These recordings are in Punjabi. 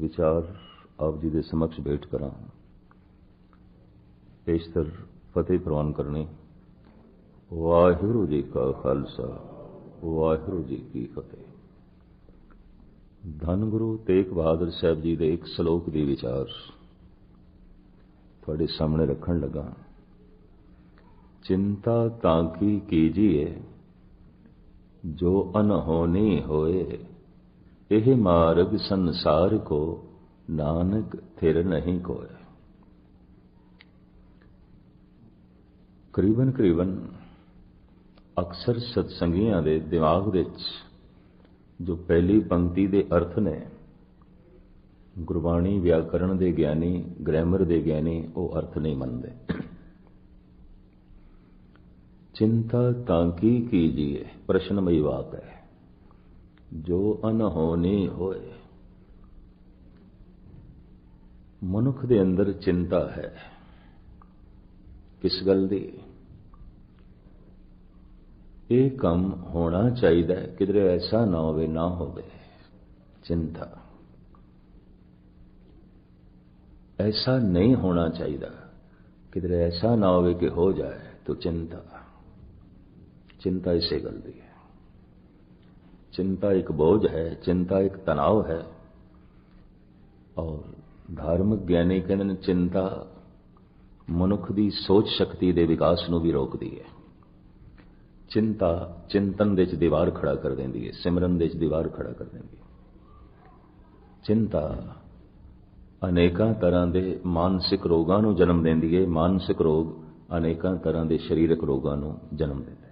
ਵਿਚਾਰ ਆਪ ਜੀ ਦੇ ਸਮਕਸ਼ ਭੇਟ ਕਰਾਂ। ਪੇਸ਼ਤਰ ਫਤਿਹ ਪ੍ਰਵਾਨ ਕਰਨੀ। ਵਾਹਿਗੁਰੂ ਜੀ ਕਾ ਖਾਲਸਾ, ਵਾਹਿਗੁਰੂ ਜੀ ਕੀ ਫਤਿਹ। ਧੰਨ ਗੁਰੂ ਤੇਗ ਬਹਾਦਰ ਸਾਹਿਬ ਜੀ ਦੇ ਇੱਕ ਸ਼ਲੋਕ ਦੀ ਵਿਚਾਰ ਤੁਹਾਡੇ ਸਾਹਮਣੇ ਰੱਖਣ ਲੱਗਾ। ਚਿੰਤਾ ਤਾਂ ਕੀ ਕੀਜੀਏ, ਜੋ ਅਨਹੋਨੀ ਹੋਏ। ਇਹ ਮਾਰਗ ਸੰਸਾਰ ਕੋ ਨਾਨਕ ਥਿਰ ਨਹੀਂ ਕੋਏ ਕਰੀਬਨ ਕਰੀਬਨ ਅਕਸਰ ਸਤਸੰਗੀਆਂ ਦੇ ਦਿਮਾਗ ਵਿੱਚ ਜੋ ਪਹਿਲੀ ਪੰਕਤੀ ਦੇ ਅਰਥ ਨੇ, ਗੁਰਬਾਣੀ ਵਿਆਕਰਣ ਦੇ ਗਿਆਨੀ, ਗ੍ਰਾਮਰ ਦੇ ਗਿਆਨੀ, ਉਹ ਅਰਥ ਨਹੀਂ ਮੰਨਦੇ। ਚਿੰਤਾ ਤਾਂ ਕੀ ਕੀਜੀਏ, ਪ੍ਰਸ਼ਨਮਈ ਬਾਤ ਹੈ। ਜੋ ਅਨਹੋਣੀ ਹੋਏ। ਮਨੁੱਖ ਦੇ ਅੰਦਰ ਚਿੰਤਾ ਹੈ ਕਿਸ ਗੱਲ ਦੀ? ਇਹ ਕੰਮ ਹੋਣਾ ਚਾਹੀਦਾ ਕਿਧਰੇ ਐਸਾ ਨਾ ਹੋਵੇ ਨਾ ਹੋਵੇ। ਚਿੰਤਾ। ਐਸਾ ਨਹੀਂ ਹੋਣਾ ਚਾਹੀਦਾ। ਕਿਧਰੇ ਐਸਾ ਨਾ ਹੋਵੇ ਕਿ ਹੋ ਜਾਏ, ਤੋ ਚਿੰਤਾ। ਚਿੰਤਾ ਇਸੇ ਗੱਲ ਦੀ चिंता एक बोझ है चिंता एक तनाव है और ਧਾਰਮਿਕ ਗਿਆਨੀ ਕਹਿੰਦੇ ਨੇ ਚਿੰਤਾ ਮਨੁੱਖ ਦੀ ਸੋਚ ਸ਼ਕਤੀ ਦੇ ਵਿਕਾਸ ਨੂੰ ਵੀ ਰੋਕਦੀ ਹੈ ਚਿੰਤਾ ਚਿੰਤਨ ਦੇ ਵਿੱਚ ਦੀਵਾਰ ਖੜਾ ਕਰ ਦਿੰਦੀ ਹੈ ਸਿਮਰਨ ਦੇ ਵਿੱਚ ਦੀਵਾਰ ਖੜਾ ਕਰ ਦਿੰਦੀ ਹੈ ਚਿੰਤਾ ਅਨੇਕਾਂ ਤਰ੍ਹਾਂ ਦੇ ਮਾਨਸਿਕ ਰੋਗਾਂ ਨੂੰ ਜਨਮ ਦਿੰਦੀ ਹੈ ਮਾਨਸਿਕ ਰੋਗ ਅਨੇਕਾਂ ਤਰ੍ਹਾਂ ਦੇ ਸਰੀਰਕ ਰੋਗਾਂ ਨੂੰ ਜਨਮ ਦਿੰਦਾ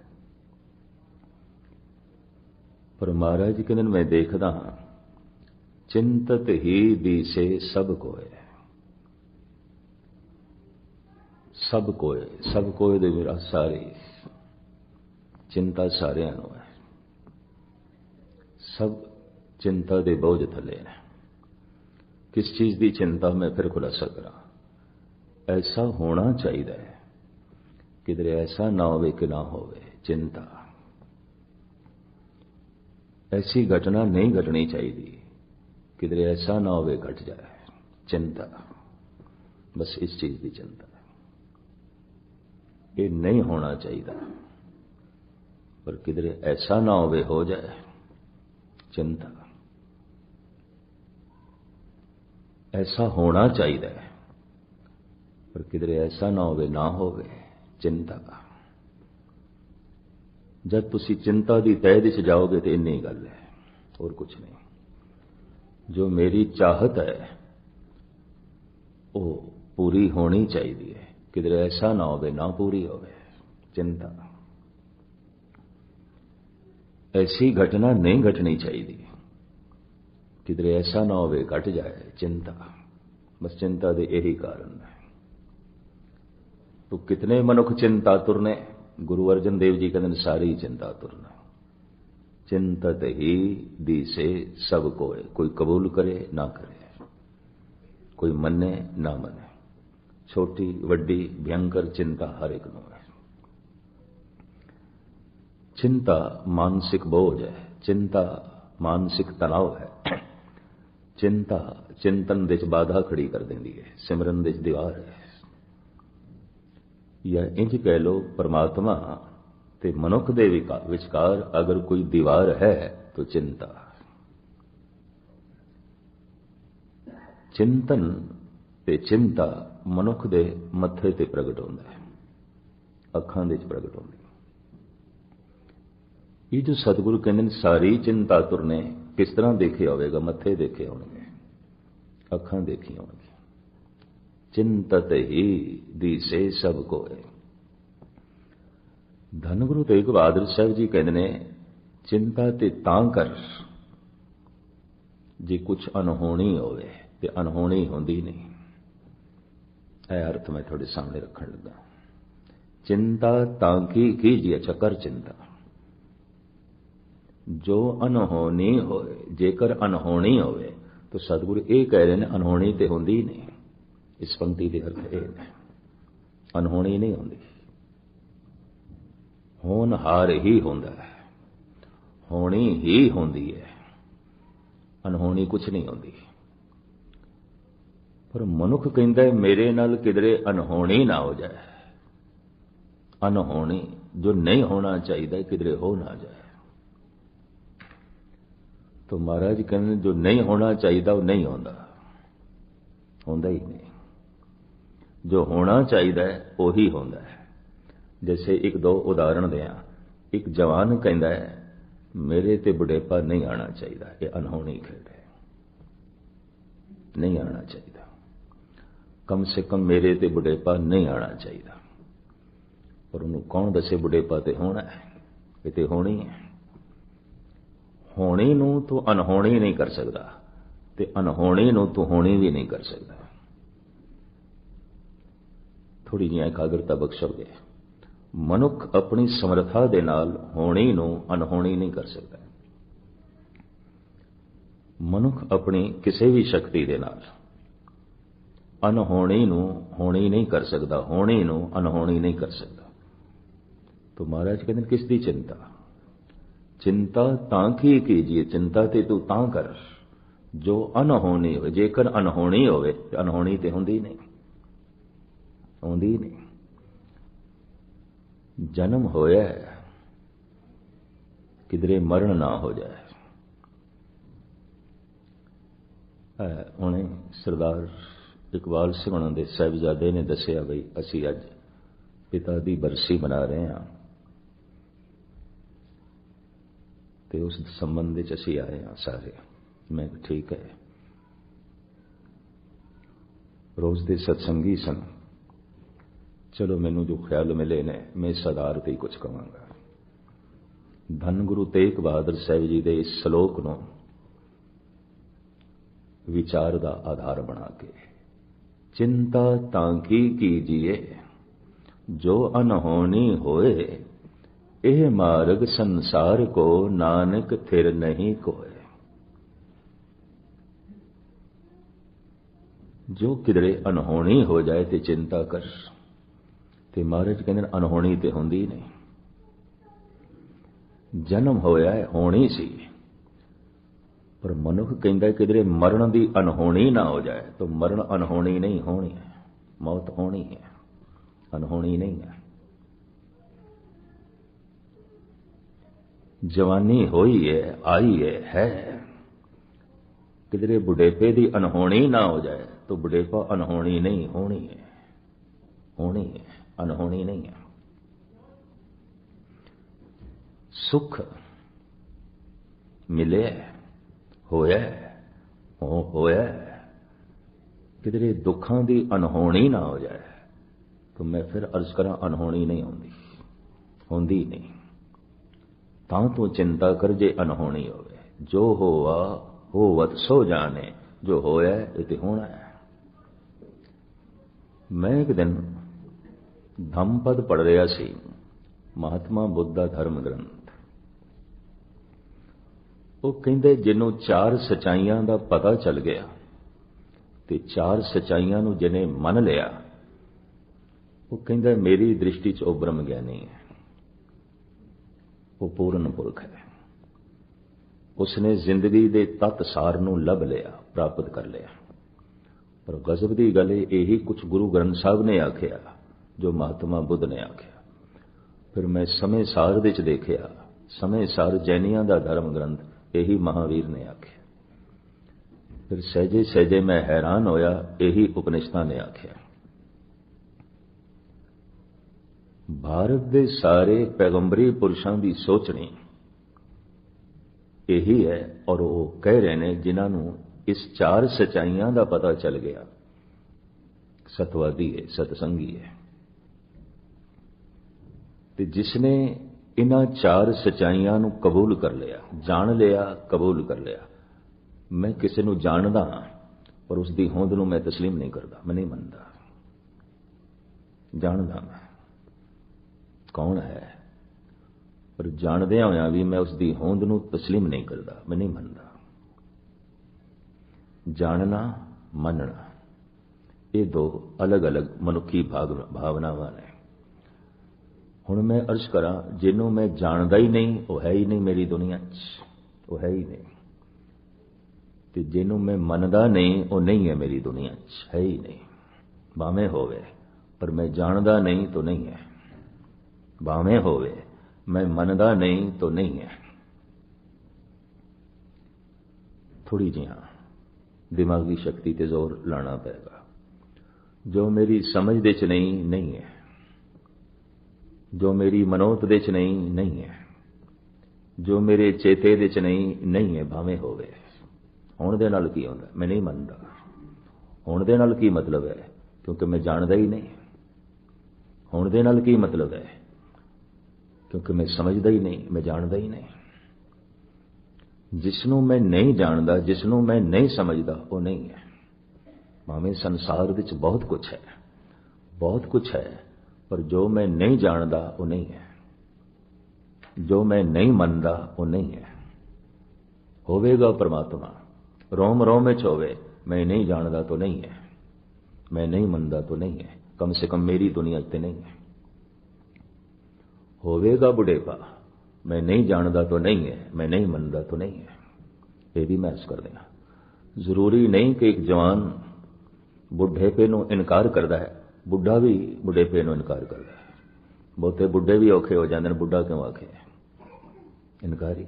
ਪਰ ਮਹਾਰਾਜ ਜੀ ਕਹਿੰਦੇ ਮੈਂ ਦੇਖਦਾ ਹਾਂ। ਚਿੰਤਤ ਹੀ ਦੀਸੇ ਸਭ ਕੋਏ। ਸਭ ਕੋਏ ਸਭ ਕੋਏ ਦੇ ਮੇਰਾ ਸਾਰੇ ਚਿੰਤਾ ਸਾਰਿਆਂ ਨੂੰ ਹੈ। ਸਭ ਚਿੰਤਾ ਦੇ ਬੋਝ ਥੱਲੇ ਨੇ। ਕਿਸ ਚੀਜ਼ ਦੀ ਚਿੰਤਾ ਮੈਂ ਫਿਰ ਖੁਲਾਸਾ ਕਰਾਂ? ਐਸਾ ਹੋਣਾ ਚਾਹੀਦਾ ਹੈ। ਕਿਦਰੇ ਐਸਾ ਨਾ ਹੋਵੇ ਕਿ ਨਾ ਹੋਵੇ ਚਿੰਤਾ। ऐसी घटना नहीं घटनी चाहिए किधरे ऐसा ना हो घट जाए चिंता बस इस चीज की चिंता ये नहीं होना चाहिए पर किधरे ऐसा ना हो हो जाए चिंता ऐसा होना चाहिए पर किधरे ऐसा ना होवे ना होवे चिंता का ਜਦ ਤੁਸੀਂ ਚਿੰਤਾ ਦੀ ਤਹਿ ਦੇ ਜਾਓਗੇ ਤੇ ਇੰਨੀ ਗੱਲ ਹੈ, ਹੋਰ ਕੁਝ ਨਹੀਂ। ਜੋ ਮੇਰੀ ਚਾਹਤ ਹੈ, ਉਹ ਪੂਰੀ ਹੋਣੀ ਚਾਹੀਦੀ ਹੈ। ਕਿਦਰ ਐਸਾ ਨਾ ਹੋਵੇ, ਨਾ ਪੂਰੀ ਹੋਵੇ। ਚਿੰਤਾ। ਐਸੀ ਘਟਨਾ ਨਹੀਂ ਘਟਣੀ ਚਾਹੀਦੀ। ਕਿਦਰ ਐਸਾ ਨਾ ਹੋਵੇ, ਘਟ ਜਾਏ। ਚਿੰਤਾ। ਬਸ ਚਿੰਤਾ ਦੇ ਇਹੀ ਕਾਰਨ ਹੈ। ਤੋ ਕਿਤਨੇ ਮਨੁੱਖ ਚਿੰਤਾ ਤੁਰਨੇ। ਗੁਰੂ ਅਰਜਨ ਦੇਵ ਜੀ ਕਹਿੰਦੇ ਨੇ, ਸਾਰੀ ਚਿੰਤਾ ਤੁਰਨਾ। ਚਿੰਤਤ ਹੀ ਦੀ ਸੇ ਸਭ ਕੋਏ। ਕੋਈ ਕਬੂਲ ਕਰੇ, ਨਾ ਕਰੇ। ਕੋਈ ਮੰਨੇ, ਨਾ ਮੰਨੇ। ਛੋਟੀ, ਵੱਡੀ ਭਿਆੰਕਰ ਚਿੰਤਾ ਹਰ ਇੱਕ ਨੂੰ ਹੈ। ਚਿੰਤਾ ਮਾਨਸਿਕ ਬੋਝ ਹੈ। ਚਿੰਤਾ ਮਾਨਸਿਕ ਤਣਾਅ ਹੈ। ਚਿੰਤਾ ਚਿੰਤਨ ਦੇ ਵਿੱਚ ਬਾਧਾ ਖੜੀ ਕਰ ਦਿੰਦੀ ਹੈ। ਸਿਮਰਨ ਦੇ ਵਿੱਚ ਦੀਵਾਰ ਹੈ। ਜਾਂ ਇੰਜ ਕਹਿ ਲੋ ਪਰਮਾਤਮਾ ਤੇ ਮਨੁੱਖ ਦੇ ਵਿਚਕਾਰ ਅਗਰ ਕੋਈ ਦੀਵਾਰ ਹੈ ਤਾਂ ਚਿੰਤਾ। ਚਿੰਤਨ ਤੇ ਚਿੰਤਾ ਮਨੁੱਖ ਦੇ ਮੱਥੇ ਤੇ ਪ੍ਰਗਟ ਹੁੰਦਾ ਹੈ, ਅੱਖਾਂ ਦੇ ਵਿੱਚ ਪ੍ਰਗਟ ਹੁੰਦੀ ਇਹ ਜੋ ਸਤਿਗੁਰੂ ਕਹਿੰਦੇ ਨੇ, ਸਾਰੀ ਚਿੰਤਾ ਤੁਰਨੇ ਕਿਸ ਤਰ੍ਹਾਂ ਦੇਖੇ ਹੋਵੇਗਾ? ਮੱਥੇ ਦੇਖੇ ਹੋਣਗੇ, ਅੱਖਾਂ ਦੇਖੀ ਹੋਣਗੇ ਚਿੰਤਤ ਹੀ ਦੀਸੇ ਸਭ ਕੋਏ। ਧੰਨ ਗੁਰੂ ਤੇਗ ਬਹਾਦਰ ਸਾਹਿਬ ਜੀ ਕਹਿੰਦੇ ਨੇ, ਚਿੰਤਾ ਤੇ ਤਾਂ ਕਰ, ਜੇ ਕੁਝ ਅਨਹੋਣੀ ਹੋਵੇ ਤੇ ਅਨਹੋਣੀ ਹੁੰਦੀ ਨਹੀਂ। ਇਹ ਅਰਥ ਮੈਂ ਤੁਹਾਡੇ ਸਾਹਮਣੇ ਰੱਖਣ ਲੱਗਾ। ਚਿੰਤਾ ਤਾਂ ਕੀ ਕੀਜੀਏ ਚੱਕਰ ਚਿੰਤਾ। ਜੋ ਅਨਹੋਣੀ ਹੋਵੇ ਜੇਕਰ ਅਨਹੋਣੀ ਹੋਵੇ, ਤਾਂ ਸਤਿਗੁਰੂ ਇਹ ਕਹਿ ਰਹੇ ਨੇ ਅਨਹੋਣੀ ਤੇ ਹੁੰਦੀ ਨਹੀਂ। ਇਸ ਪੰਕਤੀ ਦੇ ਅਰਥ ਇਹ ਨੇ। ਅਨਹੋਣੀ ਨਹੀਂ ਹੁੰਦੀ। ਹੋਣ ਹਾਰ ਹੀ ਹੁੰਦਾ ਹੈ। ਹੋਣੀ ਹੀ ਹੁੰਦੀ ਹੈ। ਅਨਹੋਣੀ ਕੁਝ ਨਹੀਂ ਹੁੰਦੀ। ਪਰ ਮਨੁੱਖ ਕਹਿੰਦਾ ਮੇਰੇ ਨਾਲ ਕਿਦਰੇ ਅਨਹੋਣੀ ਨਾ ਹੋ ਜਾਏ। ਅਨਹੋਣੀ ਜੋ ਨਹੀਂ ਹੋਣਾ ਚਾਹੀਦਾ ਕਿਦਰੇ ਹੋ ਨਾ ਜਾਏ। ਤੋ ਮਹਾਰਾਜ ਕਹਿੰਦੇ ਜੋ ਨਹੀਂ ਹੋਣਾ ਚਾਹੀਦਾ, ਉਹ ਨਹੀਂ ਹੁੰਦਾ। ਹੁੰਦਾ ਹੀ ਨਹੀਂ। ਜੋ ਹੋਣਾ ਚਾਹੀਦਾ ਹੈ, ਉਹੀ ਹੁੰਦਾ ਹੈ। ਜੈਸੇ ਇੱਕ ਦੋ ਉਦਾਹਰਣ ਦਿਆਂ, ਇੱਕ ਜਵਾਨ ਕਹਿੰਦਾ ਹੈ, ਮੇਰੇ ਤੇ ਬੁਢੇਪਾ ਨਹੀਂ ਆਣਾ ਚਾਹੀਦਾ, ਇਹ ਅਨਹੋਣੀ ਖੇਡ ਹੈ। ਨਹੀਂ ਆਣਾ ਚਾਹੀਦਾ। ਕਮ ਸੇ ਕਮ ਮੇਰੇ ਤੇ ਬੁਢੇਪਾ ਨਹੀਂ ਆਣਾ ਚਾਹੀਦਾ। ਪਰ ਉਹਨੂੰ ਕੌਣ ਦੱਸੇ ਬੁਢੇਪਾ ਤੇ ਹੋਣਾ ਹੈ? ਇਹ ਤੇ ਹੋਣੀ ਹੈ। ਹੋਣੀ ਨੂੰ ਤੂੰ ਅਨਹੋਣੀ ਨਹੀਂ ਕਰ ਸਕਦਾ ਤੇ ਅਨਹੋਣੀ ਨੂੰ ਤੂੰ ਹੋਣੀ ਵੀ ਨਹੀਂ ਕਰ ਸਕਦਾ। ਥੋੜੀ ਜਿਹੀ ਇਕਾਗਰਤਾ ਬਖਸ਼ੋਗੇ। ਮਨੁੱਖ ਆਪਣੀ ਸਮਰੱਥਾ ਦੇ ਨਾਲ ਹੋਣੀ ਨੂੰ ਅਨਹੋਣੀ ਨਹੀਂ ਕਰ ਸਕਦਾ। ਮਨੁੱਖ ਆਪਣੀ ਕਿਸੇ ਵੀ ਸ਼ਕਤੀ ਦੇ ਨਾਲ ਅਨਹੋਣੀ ਨੂੰ ਹੋਣੀ ਨਹੀਂ ਕਰ ਸਕਦਾ, ਹੋਣੀ ਨੂੰ ਅਨਹੋਣੀ ਨਹੀਂ ਕਰ ਸਕਦਾ। ਤੋ ਮਹਾਰਾਜ ਕਹਿੰਦੇ ਕਿਸ ਦੀ ਚਿੰਤਾ? ਚਿੰਤਾ ਤਾਂ ਕੀ ਜੀ ਚਿੰਤਾ ਤੇ ਤੂੰ ਤਾਂ ਕਰ। ਜੋ ਅਨਹੋਣੀ ਹੋਵੇ, ਜੇਕਰ ਅਨਹੋਣੀ ਹੋਵੇ ਅਨਹੋਣੀ ਤੇ ਹੁੰਦੀ ਨਹੀਂ। ਆਉਂਦੀ ਨਹੀਂ ਜਨਮ ਹੋਇਆ ਕਿਧਰੇ ਮਰਨ ਨਾ ਹੋ ਜਾਏ। ਅਹ ਹੁਣੇ ਸਰਦਾਰ ਇਕਬਾਲ ਸਿੰਘ ਉਹਨਾਂ ਦੇ ਸਾਹਿਬਜ਼ਾਦੇ ਨੇ ਦੱਸਿਆ ਬਈ ਅਸੀਂ ਅੱਜ ਪਿਤਾ ਦੀ ਬਰਸੀ ਮਨਾ ਰਹੇ ਹਾਂ। ਤੇ ਉਸ ਸੰਬੰਧ ਵਿੱਚ ਅਸੀਂ ਆਏ ਹਾਂ ਸਾਰੇ। ਮੈਂ ਠੀਕ ਹੈ। ਰੋਜ਼ ਦੇ ਸਤਸੰਗੀ ਸਨ। ਚਲੋ ਮੈਨੂੰ ਜੋ ਖਿਆਲ ਮਿਲੇ ਨੇ, ਮੈਂ ਇਸ ਆਧਾਰ ਤੇ ਹੀ ਕੁਝ ਕਵਾਂਗਾ। ਧੰਨ ਗੁਰੂ ਤੇਗ ਬਹਾਦਰ ਸਾਹਿਬ ਜੀ ਦੇ ਇਸ ਸ਼ਲੋਕ ਨੂੰ ਵਿਚਾਰ ਦਾ ਆਧਾਰ ਬਣਾ ਕੇ, ਚਿੰਤਾ ਤਾਂ ਕੀ ਕੀਜੀਏ, ਜੋ ਅਨਹੋਣੀ ਹੋਏ, ਇਹ ਮਾਰਗ ਸੰਸਾਰ ਕੋ ਨਾਨਕ ਥਿਰ ਨਹੀਂ ਕੋਏ। ਜੋ ਕਿਧਰੇ ਅਨਹੋਣੀ ਹੋ ਜਾਏ ਤੇ ਚਿੰਤਾ ਕਰ ਤੇ ਮਹਾਰਾਜ ਕਹਿੰਦੇ ਨੇ ਅਨਹੋਣੀ ਤੇ ਹੁੰਦੀ ਨਹੀਂ। ਜਨਮ ਹੋਇਆ ਹੈ, ਹੋਣੀ ਸੀ। ਪਰ ਮਨੁੱਖ ਕਹਿੰਦਾ ਕਿਧਰੇ ਮਰਨ ਦੀ ਅਨਹੋਣੀ ਨਾ ਹੋ ਜਾਏ। ਤਾਂ ਮਰਨ ਅਨਹੋਣੀ ਨਹੀਂ ਹੋਣੀ ਹੈ, ਮੌਤ ਹੋਣੀ ਹੈ ਅਨਹੋਣੀ ਨਹੀਂ ਹੈ। ਜਵਾਨੀ ਹੋਈ ਹੈ, ਆਈ ਹੈ ਹੈ। ਕਿਧਰੇ ਬੁਢੇਪੇ ਦੀ ਅਨਹੋਣੀ ਨਾ ਹੋ ਜਾਏ, ਤਾਂ ਬੁਢੇਪਾ ਅਨਹੋਣੀ ਨਹੀਂ ਹੋਣੀ ਹੈ ਹੋਣੀ ਹੈ। ਅਣਹੋਣੀ ਨਹੀਂ ਹੈ। ਸੁਖ ਮਿਲਿਆ ਹੋਇਆ ਹੋ ਹੋਇਆ ਕਿਧਰੇ ਦੁੱਖਾਂ ਦੀ ਅਣਹੋਣੀ ਨਾ ਹੋ ਜਾਏ, ਤਾਂ ਮੈਂ ਫਿਰ ਅਰਜ਼ ਕਰਾਂ ਅਣਹੋਣੀ ਨਹੀਂ ਹੁੰਦੀ। ਹੁੰਦੀ ਨਹੀਂ। ਤਾਂ ਤੂੰ ਚਿੰਤਾ ਕਰ ਜੇ ਅਣਹੋਣੀ ਹੋਵੇ। ਜੋ ਹੋਵਾ ਹੋਵਤ, ਸੋ ਜਾਣੇ। ਜੋ ਹੋਇਆ, ਇਹ ਤੇ ਹੋਣਾ ਹੈ। ਮੈਂ ਇੱਕ ਦਿਨ ਧੰਮਪਦ ਪੜ ਰਿਹਾ ਸੀ। ਮਹਾਤਮਾ ਬੁੱਧ ਦਾ ਧਰਮ ਗ੍ਰੰਥ। ਉਹ ਕਹਿੰਦੇ, ਜਿਹਨੂੰ ਚਾਰ ਸਚਾਈਆਂ ਦਾ ਪਤਾ ਚੱਲ ਗਿਆ ਤੇ ਚਾਰ ਸਚਾਈਆਂ ਨੂੰ ਜਿਹਨੇ ਮੰਨ ਲਿਆ, ਉਹ ਕਹਿੰਦਾ, ਮੇਰੀ ਦ੍ਰਿਸ਼ਟੀ 'ਚ ਉਹ ਬ੍ਰਹਮ ਗਿਆਨੀ ਹੈ। ਉਹ ਪੂਰਨ ਪੁਰਖ ਹੈ। ਉਸਨੇ ਜ਼ਿੰਦਗੀ ਦੇ ਤਤ ਸਾਰ ਨੂੰ ਲੱਭ ਲਿਆ, ਪ੍ਰਾਪਤ ਕਰ ਲਿਆ। ਪਰ ਗਜ਼ਬ ਦੀ ਗੱਲ ਇਹ, ਇਹੀ ਕੁਝ ਗੁਰੂ ਗ੍ਰੰਥ ਸਾਹਿਬ ਨੇ ਆਖਿਆ ਜੋ ਮਹਾਤਮਾ ਬੁੱਧ ਨੇ ਆਖਿਆ। ਫਿਰ ਮੈਂ ਸਮੇਂ ਸਾਰ ਵਿੱਚ ਦੇਖਿਆ, ਸਮੇਂ ਸਾਰ ਜੈਨੀਆਂ ਦਾ ਧਰਮ ਗ੍ਰੰਥ ਇਹੀ ਮਹਾਵੀਰ ਨੇ ਆਖਿਆ। ਫਿਰ ਸਹਿਜੇ ਸਹਿਜੇ ਮੈਂ ਹੈਰਾਨ ਹੋਇਆ, ਇਹੀ ਉਪਨਿਸ਼ਦਾਂ ਨੇ ਆਖਿਆ। ਭਾਰਤ ਦੇ ਸਾਰੇ ਪੈਗੰਬਰੀ ਪੁਰਸ਼ਾਂ ਦੀ ਸੋਚਣੀ ਇਹੀ ਹੈ ਔਰ ਉਹ ਕਹਿ ਰਹੇ ਨੇ ਜਿਨ੍ਹਾਂ ਨੂੰ ਇਸ ਚਾਰ ਸਚਾਈਆਂ ਦਾ ਪਤਾ ਚੱਲ ਗਿਆ। ਸਤਵਾਦੀ ਹੈ, ਸਤਸੰਗੀ ਹੈ। ਤੇ ਜਿਸ ਨੇ ਇਹਨਾਂ ਚਾਰ ਸਚਾਈਆਂ ਨੂੰ ਕਬੂਲ ਕਰ ਲਿਆ ਜਾਣ ਲਿਆ ਕਬੂਲ ਕਰ ਲਿਆ ਮੈਂ ਕਿਸੇ ਨੂੰ ਜਾਣਦਾ ਹਾਂ ਪਰ ਉਸ ਦੀ ਹੋਂਦ ਨੂੰ ਮੈਂ تسلیم ਨਹੀਂ ਕਰਦਾ ਮੈਂ ਨਹੀਂ ਮੰਨਦਾ ਜਾਣਦਾ ਮੈਂ ਕੌਣ ਹੈ ਪਰ ਜਾਣਦਿਆਂ ਹੋਇਆਂ ਵੀ ਮੈਂ ਉਸ ਦੀ ਹੋਂਦ ਨੂੰ تسلیم ਨਹੀਂ ਕਰਦਾ ਮੈਂ ਨਹੀਂ ਮੰਨਦਾ ਜਾਣਨਾ ਮੰਨਣਾ ਇਹ ਦੋ ਅਲੱਗ-ਅਲੱਗ ਮਨੁੱਖੀ ਭਾਵਨਾਵਾਂ ਨੇ ਹੁਣ ਮੈਂ ਅਰਜ਼ ਕਰਾਂ, ਜਿਹਨੂੰ ਮੈਂ ਜਾਣਦਾ ਹੀ ਨਹੀਂ, ਉਹ ਹੈ ਹੀ ਨਹੀਂ ਮੇਰੀ ਦੁਨੀਆ 'ਚ। ਉਹ ਹੈ ਹੀ ਨਹੀਂ। ਤੇ ਜਿਹਨੂੰ ਮੈਂ ਮੰਨਦਾ ਨਹੀਂ, ਉਹ ਨਹੀਂ ਹੈ ਮੇਰੀ ਦੁਨੀਆ 'ਚ। ਹੈ ਹੀ ਨਹੀਂ। ਭਾਵੇਂ ਹੋਵੇ, ਪਰ ਮੈਂ ਜਾਣਦਾ ਨਹੀਂ, ਤਾਂ ਨਹੀਂ ਹੈ। ਭਾਵੇਂ ਹੋਵੇ, ਮੈਂ ਮੰਨਦਾ ਨਹੀਂ, ਤਾਂ ਨਹੀਂ ਹੈ। ਥੋੜੀ ਜਿਹਾ ਦਿਮਾਗੀ ਸ਼ਕਤੀ ਤੇ ਜ਼ੋਰ ਲਾਣਾ ਪਏਗਾ। ਜੋ ਮੇਰੀ ਸਮਝ ਦੇ ਚ ਨਹੀਂ ਨਹੀਂ ਹੈ। ਜੋ ਮੇਰੀ ਮਨੋਤ ਦੇ ਚ ਨਹੀਂ ਨਹੀਂ ਹੈ। ਜੋ ਮੇਰੇ ਚੇਤੇ ਦੇ ਚ ਨਹੀਂ ਨਹੀਂ ਹੈ, ਭਾਵੇਂ ਹੋਵੇ। ਹੁਣ ਦੇ ਨਾਲ ਕੀ ਹੁੰਦਾ? ਮੈਂ ਨਹੀਂ ਮੰਨਦਾ। ਹੁਣ ਦੇ ਨਾਲ ਕੀ ਮਤਲਬ ਹੈ? ਕਿਉਂਕਿ ਮੈਂ ਜਾਣਦਾ ਹੀ ਨਹੀਂ। ਹੁਣ ਦੇ ਨਾਲ ਕੀ ਮਤਲਬ ਹੈ? ਕਿਉਂਕਿ ਮੈਂ ਸਮਝਦਾ ਹੀ ਨਹੀਂ, ਮੈਂ ਜਾਣਦਾ ਹੀ ਨਹੀਂ। ਜਿਸ ਨੂੰ ਮੈਂ ਨਹੀਂ ਜਾਣਦਾ ਜਿਸ ਨੂੰ ਮੈਂ ਨਹੀਂ ਸਮਝਦਾ, ਉਹ ਨਹੀਂ ਹੈ। ਭਾਵੇਂ ਸੰਸਾਰ ਵਿੱਚ ਬਹੁਤ ਕੁਝ ਹੈ। ਬਹੁਤ ਕੁਝ ਹੈ। ਪਰ ਜੋ ਮੈਂ ਨਹੀਂ ਜਾਣਦਾ, ਉਹ ਨਹੀਂ ਹੈ। ਜੋ ਮੈਂ ਨਹੀਂ ਮੰਨਦਾ, ਉਹ ਨਹੀਂ ਹੈ। ਹੋਵੇਗਾ ਪਰਮਾਤਮਾ। ਰੋਮ ਰੋਮ ਵਿੱਚ ਹੋਵੇ। ਮੈਂ ਨਹੀਂ ਜਾਣਦਾ ਤਾਂ ਨਹੀਂ ਹੈ। ਮੈਂ ਨਹੀਂ ਮੰਨਦਾ ਤਾਂ ਨਹੀਂ ਹੈ। ਕਮ ਸੇ ਕਮ ਮੇਰੀ ਦੁਨੀਆ 'ਤੇ ਨਹੀਂ ਹੈ। ਹੋਵੇਗਾ ਬੁਢੇਪਾ। ਮੈਂ ਨਹੀਂ ਜਾਣਦਾ ਤਾਂ ਨਹੀਂ ਹੈ। ਮੈਂ ਨਹੀਂ ਮੰਨਦਾ ਤਾਂ ਨਹੀਂ ਹੈ। ਇਹ ਵੀ ਮਹਿਸ ਕਰਦੇ ਹਾਂ ਜ਼ਰੂਰੀ ਨਹੀਂ ਕਿ ਇੱਕ ਜਵਾਨ ਬੁਢੇਪੇ ਨੂੰ ਇਨਕਾਰ ਕਰਦਾ ਹੈ। ਬੁੱਢਾ ਵੀ ਬੁਢੇਪੇ ਨੂੰ ਇਨਕਾਰ ਕਰਦਾ ਹੈ। ਬਹੁਤੇ ਬੁੱਢੇ ਵੀ ਔਖੇ ਹੋ ਜਾਂਦੇ ਨੇ, ਬੁੱਢਾ ਕਿਉਂ ਆਖੇ? ਇਨਕਾਰੀ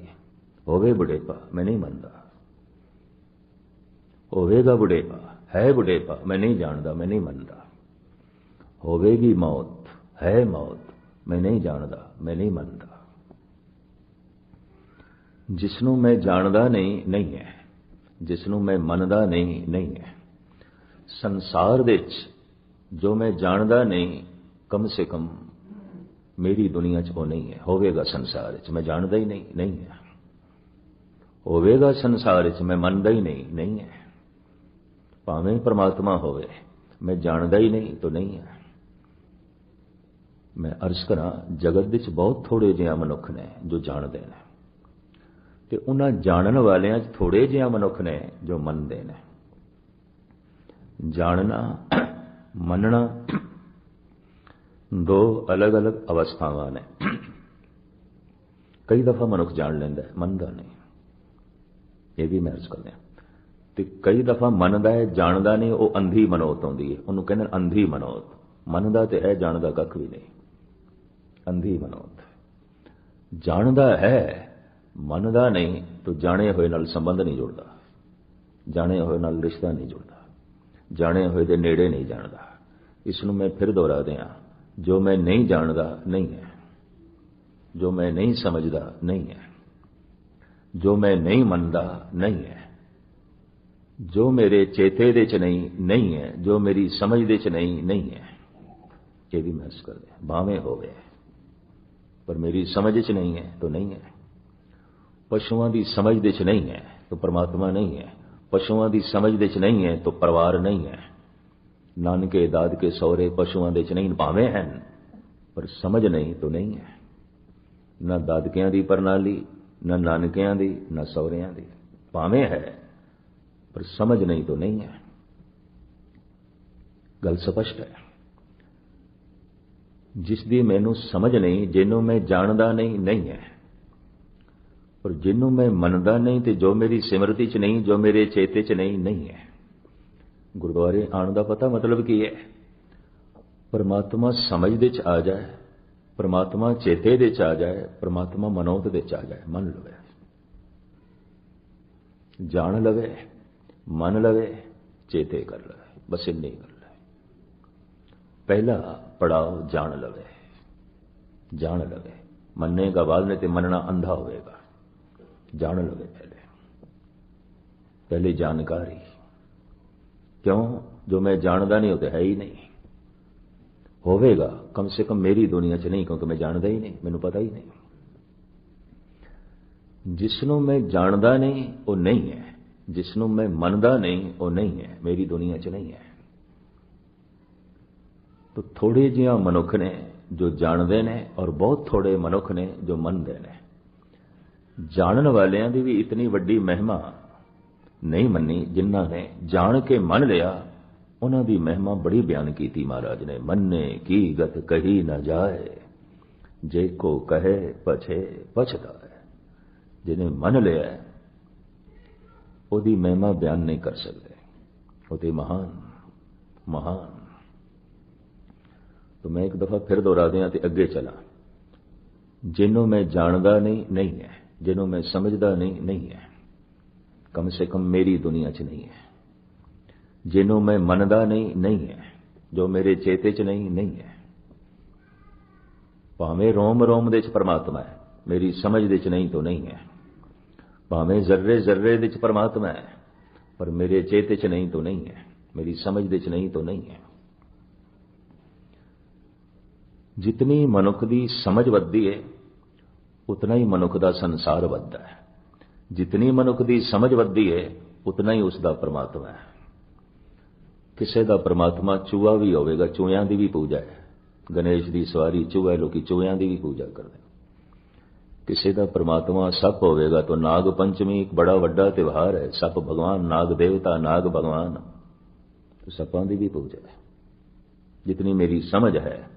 ਹੋਵੇ ਬੁਢੇਪਾ, ਮੈਂ ਨਹੀਂ ਮੰਨਦਾ। ਹੋਵੇਗਾ ਬੁਢੇਪਾ, ਹੈ ਬੁਢੇਪਾ, ਮੈਂ ਨਹੀਂ ਜਾਣਦਾ, ਮੈਂ ਨਹੀਂ ਮੰਨਦਾ। ਹੋਵੇਗੀ ਮੌਤ, ਹੈ ਮੌਤ, ਮੈਂ ਨਹੀਂ ਜਾਣਦਾ, ਮੈਂ ਨਹੀਂ ਮੰਨਦਾ। ਜਿਸ ਨੂੰ ਮੈਂ ਜਾਣਦਾ ਨਹੀਂ ਨਹੀਂ ਹੈ। ਜਿਸ ਨੂੰ ਮੈਂ ਮੰਨਦਾ ਨਹੀਂ ਨਹੀਂ ਹੈ। ਸੰਸਾਰ ਵਿੱਚ ਜੋ ਮੈਂ ਜਾਣਦਾ ਨਹੀਂ, ਕਮ ਸੇ ਕਮ ਮੇਰੀ ਦੁਨੀਆ 'ਚ ਉਹ ਨਹੀਂ ਹੈ। ਹੋਵੇਗਾ ਸੰਸਾਰ 'ਚ। ਮੈਂ ਜਾਣਦਾ ਹੀ ਨਹੀਂ ਨਹੀਂ ਹੈ। ਹੋਵੇਗਾ ਸੰਸਾਰ 'ਚ, ਮੈਂ ਮੰਨਦਾ ਹੀ ਨਹੀਂ ਨਹੀਂ ਹੈ। ਭਾਵੇਂ ਪਰਮਾਤਮਾ ਹੋਵੇ, ਮੈਂ ਜਾਣਦਾ ਹੀ ਨਹੀਂ ਤਾਂ ਨਹੀਂ ਹੈ। ਮੈਂ ਅਰਜ਼ ਕਰਾਂ, ਜਗਤ ਵਿੱਚ ਬਹੁਤ ਥੋੜੇ ਜਿਹੇ ਮਨੁੱਖ ਨੇ ਜੋ ਜਾਣਦੇ ਨੇ। ਤੇ ਉਹਨਾਂ ਜਾਣਨ ਵਾਲਿਆਂ 'ਚ ਥੋੜੇ ਜਿਹੇ ਮਨੁੱਖ ਨੇ ਜੋ ਮੰਨਦੇ ਨੇ। ਜਾਣਨਾ ਮੰਨਣਾ ਦੋ ਅਲੱਗ-ਅਲੱਗ ਅਵਸਥਾਵਾਂ ਨੇ। ਕਈ ਦਫਾ ਮਨੁੱਖ ਜਾਣ ਲੈਂਦਾ ਹੈ, ਮੰਨਦਾ ਨਹੀਂ। ਇਹ ਵੀ ਮਹਿਰਜ ਕਰਦੇ ਆ ਤੇ ਕਈ ਦਫਾ ਮੰਨਦਾ ਹੈ, ਜਾਣਦਾ ਨਹੀਂ, ਉਹ ਅੰਧੀ ਮਨੋਤ ਆਉਂਦੀ ਹੈ। ਉਹਨੂੰ ਕਹਿੰਦੇ ਅੰਧੀ ਮਨੋਤ। ਮੰਨਦਾ ਤੇ ਹੈ, ਜਾਣਦਾ ਕੱਖ ਵੀ ਨਹੀਂ। ਅੰਧੀ ਮਨੋਤ। ਜਾਣਦਾ ਹੈ, ਮੰਨਦਾ ਨਹੀਂ, ਤਾਂ ਜਾਣੇ ਹੋਏ ਨਾਲ ਸੰਬੰਧ ਨਹੀਂ ਜੁੜਦਾ। ਜਾਣੇ ਹੋਏ ਨਾਲ ਰਿਸ਼ਤਾ ਨਹੀਂ ਜੁੜਦਾ। ਜਾਣੇ ਹੋਏ ਦੇ ਨੇੜੇ ਨਹੀਂ ਜਾਣਦਾ। ਇਸ ਨੂੰ ਮੈਂ ਫਿਰ ਦੁਹਰਾ ਦਿਆਂ, ਜੋ ਮੈਂ ਨਹੀਂ ਜਾਣਦਾ, ਨਹੀਂ ਹੈ। ਜੋ ਮੈਂ ਨਹੀਂ ਸਮਝਦਾ, ਨਹੀਂ ਹੈ। ਜੋ ਮੈਂ ਨਹੀਂ ਮੰਨਦਾ, ਨਹੀਂ ਹੈ। ਜੋ ਮੇਰੇ ਚੇਤੇ ਦੇ ਚ ਨਹੀਂ ਨਹੀਂ ਹੈ। ਜੋ ਮੇਰੀ ਸਮਝ ਦੇ ਚ ਨਹੀਂ ਨਹੀਂ ਹੈ। ਇਹ ਵੀ ਮਹਿਸੂਸ ਕਰਦੇ, ਭਾਵੇਂ ਹੋਵੇ। ਪਰ ਮੇਰੀ ਸਮਝ ਚ ਨਹੀਂ ਹੈ, ਤਾਂ ਨਹੀਂ ਹੈ। ਪਸ਼ੂਆਂ ਦੀ ਸਮਝ ਦੇ ਚ ਨਹੀਂ ਹੈ, ਤਾਂ ਪਰਮਾਤਮਾ ਨਹੀਂ ਹੈ। ਪਸ਼ੂਆਂ ਦੀ ਸਮਝ ਦੇ ਚ ਨਹੀਂ ਹੈ ਤਾਂ ਪਰਿਵਾਰ ਨਹੀਂ ਹੈ। ਨਾਨਕੇ ਦਾਦਕੇ ਸਹੁਰੇ ਪਸ਼ੂਆਂ ਦੇ ਚ ਨਹੀਂ, ਭਾਵੇਂ ਹਨ, ਪਰ ਸਮਝ ਨਹੀਂ ਤਾਂ ਨਹੀਂ ਹੈ। ਨਾ ਦਾਦਕਿਆਂ ਦੀ ਪ੍ਰਣਾਲੀ, ਨਾ ਨਾਨਕਿਆਂ ਦੀ, ਨਾ ਸਹੁਰਿਆਂ ਦੀ, ਭਾਵੇਂ ਹੈ, ਪਰ ਸਮਝ ਨਹੀਂ ਤਾਂ ਨਹੀਂ ਹੈ। ਗੱਲ ਸਪਸ਼ਟ ਹੈ। ਜਿਸ ਦੀ ਮੈਨੂੰ ਸਮਝ ਨਹੀਂ, ਜਿਹਨੂੰ ਮੈਂ ਜਾਣਦਾ ਨਹੀਂ ਨਹੀਂ ਹੈ। ਪਰ ਜਿਹਨੂੰ ਮੈਂ ਮੰਨਦਾ ਨਹੀਂ ਤੇ ਜੋ ਮੇਰੀ ਸਿਮਰਤੀ 'ਚ ਨਹੀਂ, ਜੋ ਮੇਰੇ ਚੇਤੇ 'ਚ ਨਹੀਂ ਨਹੀਂ ਹੈ। ਗੁਰਦੁਆਰੇ ਆਉਣ ਦਾ ਪਤਾ ਮਤਲਬ ਕੀ ਹੈ? ਪਰਮਾਤਮਾ ਸਮਝ ਦੇ 'ਚ ਆ ਜਾਏ, ਪਰਮਾਤਮਾ ਚੇਤੇ ਦੇ 'ਚ ਆ ਜਾਏ, ਪਰਮਾਤਮਾ ਮਨੋਤ ਦੇ 'ਚ ਆ ਜਾਏ, ਮੰਨ ਲਵੇ। ਜਾਣ ਲਵੇ, ਮੰਨ ਲਵੇ, ਚੇਤੇ ਕਰ ਲਵੇ, ਬਸ ਇੰਨੀ ਗੱਲ ਹੈ। ਪਹਿਲਾ ਪੜਾਓ ਜਾਣ ਲਵੇ ਜਾਣ ਲਵੇ। ਮੰਨੇਗਾ ਬਾਅਦ ਨੇ ਤੇ ਮੰਨਣਾ ਅੰਧਾ ਹੋਵੇਗਾ। ਜਾਣ ਲਵੇ ਪਹਿਲੇ ਪਹਿਲੇ ਜਾਣਕਾਰੀ, ਕਿਉਂ? ਜੋ ਮੈਂ ਜਾਣਦਾ ਨਹੀਂ, ਉਹ ਤੇ ਹੈ ਹੀ ਨਹੀਂ। ਹੋਵੇਗਾ, ਕਮ ਸੇ ਕਮ ਮੇਰੀ ਦੁਨੀਆ 'ਚ ਨਹੀਂ, ਕਿਉਂਕਿ ਮੈਂ ਜਾਣਦਾ ਹੀ ਨਹੀਂ, ਮੈਨੂੰ ਪਤਾ ਹੀ ਨਹੀਂ। ਜਿਸ ਨੂੰ ਮੈਂ ਜਾਣਦਾ ਨਹੀਂ, ਉਹ ਨਹੀਂ ਹੈ। ਜਿਸ ਨੂੰ ਮੈਂ ਮੰਨਦਾ ਨਹੀਂ, ਉਹ ਨਹੀਂ ਹੈ। ਮੇਰੀ ਦੁਨੀਆ 'ਚ ਨਹੀਂ ਹੈ। ਤੋ ਥੋੜੇ ਜਿਹਾ ਮਨੁੱਖ ਨੇ ਜੋ ਜਾਣਦੇ ਨੇ ਔਰ ਬਹੁਤ ਥੋੜੇ ਮਨੁੱਖ ਨੇ ਜੋ ਮੰਨਦੇ ਨੇ। ਜਾਣਨ ਵਾਲਿਆਂ ਦੀ ਵੀ ਇਤਨੀ ਵੱਡੀ ਮਹਿਮਾ ਨਹੀਂ ਮੰਨੀ ਜਿਨ੍ਹਾਂ ਨੇ ਜਾਣ ਕੇ ਮੰਨ ਲਿਆ ਉਹਨਾਂ ਦੀ ਮਹਿਮਾ ਬੜੀ ਬਿਆਨ ਕੀਤੀ ਮਹਾਰਾਜ ਨੇ ਮੰਨੇ ਕੀ ਗਤ ਕਹੀ ਨਾ ਜਾਏ ਜੇ ਕੋ ਕਹੇ ਪਛੇ ਪਛਤਾ ਹੈ ਜਿਹਨੇ ਮੰਨ ਲਿਆ ਉਹਦੀ ਮਹਿਮਾ ਬਿਆਨ ਨਹੀਂ ਕਰ ਸਕਦੇ ਉਹ ਤੇ ਮਹਾਨ ਮਹਾਨ तो मैं एक दफा फिर दोहरा दिया तो अगे चला जिन्हों मैं जानदा नहीं नहीं है ਜਿਹਨੂੰ ਮੈਂ ਸਮਝਦਾ ਨਹੀਂ ਨਹੀਂ ਹੈ ਕਮ ਸੇ ਕਮ ਮੇਰੀ ਦੁਨੀਆ 'ਚ ਨਹੀਂ ਹੈ ਜਿਹਨੂੰ ਮੈਂ ਮੰਨਦਾ ਨਹੀਂ ਨਹੀਂ ਹੈ ਜੋ ਮੇਰੇ ਚੇਤੇ 'ਚ ਨਹੀਂ ਨਹੀਂ ਹੈ ਭਾਵੇਂ ਰੋਮ ਰੋਮ ਦੇ ਵਿੱਚ ਪਰਮਾਤਮਾ ਹੈ ਮੇਰੀ ਸਮਝ ਦੇ ਵਿੱਚ ਨਹੀਂ ਤੋਂ ਨਹੀਂ ਹੈ ਭਾਵੇਂ ਜ਼ਰਰੇ ਜ਼ਰਰੇ ਦੇ ਵਿੱਚ ਪਰਮਾਤਮਾ ਹੈ ਪਰ ਮੇਰੇ ਚੇਤੇ 'ਚ ਨਹੀਂ ਤੋਂ ਨਹੀਂ ਹੈ ਮੇਰੀ ਸਮਝ ਦੇ ਵਿੱਚ ਨਹੀਂ ਤੋਂ ਨਹੀਂ ਹੈ ਜਿਤਨੀ ਮਨੁੱਖ ਦੀ ਸਮਝ ਵੱਧਦੀ ਹੈ ਉਤਨਾ ਹੀ ਮਨੁੱਖ ਦਾ ਸੰਸਾਰ ਵੱਧਦਾ ਹੈ ਜਿਤਨੀ ਮਨੁੱਖ ਦੀ ਸਮਝ ਵੱਧਦੀ ਹੈ ਉਤਨਾ ਹੀ ਉਸ ਦਾ ਪਰਮਾਤਮਾ ਹੈ ਕਿਸੇ ਦਾ ਪਰਮਾਤਮਾ ਚੂਹਾ ਵੀ ਹੋਵੇਗਾ ਚੂਹਿਆਂ ਦੀ ਵੀ ਪੂਜਾ ਹੈ ਗਣੇਸ਼ ਦੀ ਸਵਾਰੀ ਚੂਹਾ ਲੋਕੀ ਚੂਹਿਆਂ ਦੀ ਵੀ ਪੂਜਾ ਕਰਦੇ ਕਿਸੇ ਦਾ ਪਰਮਾਤਮਾ ਸੱਪ ਹੋਵੇਗਾ ਤਾਂ ਨਾਗ ਪੰਚਮੀ ਇੱਕ ਬੜਾ ਵੱਡਾ ਤਿਉਹਾਰ ਹੈ ਸੱਪ ਭਗਵਾਨ ਨਾਗ ਦੇਵਤਾ ਨਾਗ ਭਗਵਾਨ ਸੱਪਾਂ ਦੀ ਵੀ ਪੂਜਾ ਹੈ ਜਿਤਨੀ ਮੇਰੀ ਸਮਝ ਹੈ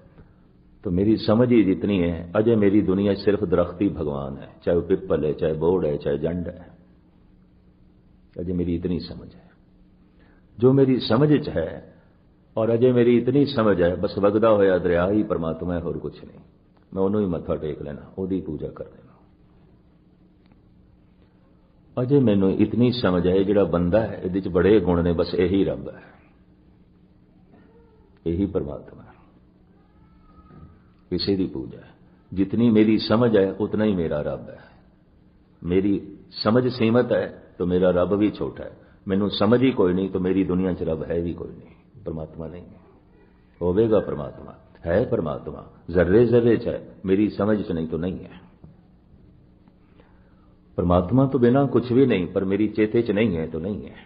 तो मेरी समझ ही जितनी है अजय मेरी दुनिया सिर्फ दरख्ती भगवान है चाहे वो पिपल है चाहे बोर्ड है चाहे जंड है अजय मेरी इतनी समझ है जो मेरी समझ च है और अजय मेरी इतनी समझ है बस वगदा होया दरिया ही परमात्मा है और कुछ नहीं मैं उन्होंने ही मत्था टेक लेना ओदी पूजा कर देना ਅਜੇ ਮੈਨੂੰ ਇਤਨੀ ਸਮਝ ਹੈ ਜਿਹੜਾ ਬੰਦਾ ਹੈ ਇਹਦੇ ਚ ਬੜੇ ਗੁਣ ਨੇ ਬਸ ਇਹੀ ਰੱਬ ਹੈ ਇਹੀ ਪਰਮਾਤਮਾ ਹੈ ਇਸੇ ਦੀ ਪੂਜਾ ਹੈ ਜਿਤਨੀ ਮੇਰੀ ਸਮਝ ਹੈ ਉਤਨਾ ਹੀ ਮੇਰਾ ਰੱਬ ਹੈ ਮੇਰੀ ਸਮਝ ਸੀਮਤ ਹੈ तो मेरा रब भी छोटा है मैनू समझ ही कोई नहीं तो मेरी दुनिया च रब है भी कोई नहीं परमात्मा नहीं है होवेगा परमात्मा है परमात्मा जर्रे जर्रे च है मेरी समझ च नहीं तो नहीं है परमात्मा तो बिना कुछ भी नहीं पर मेरी चेते च नहीं है तो नहीं है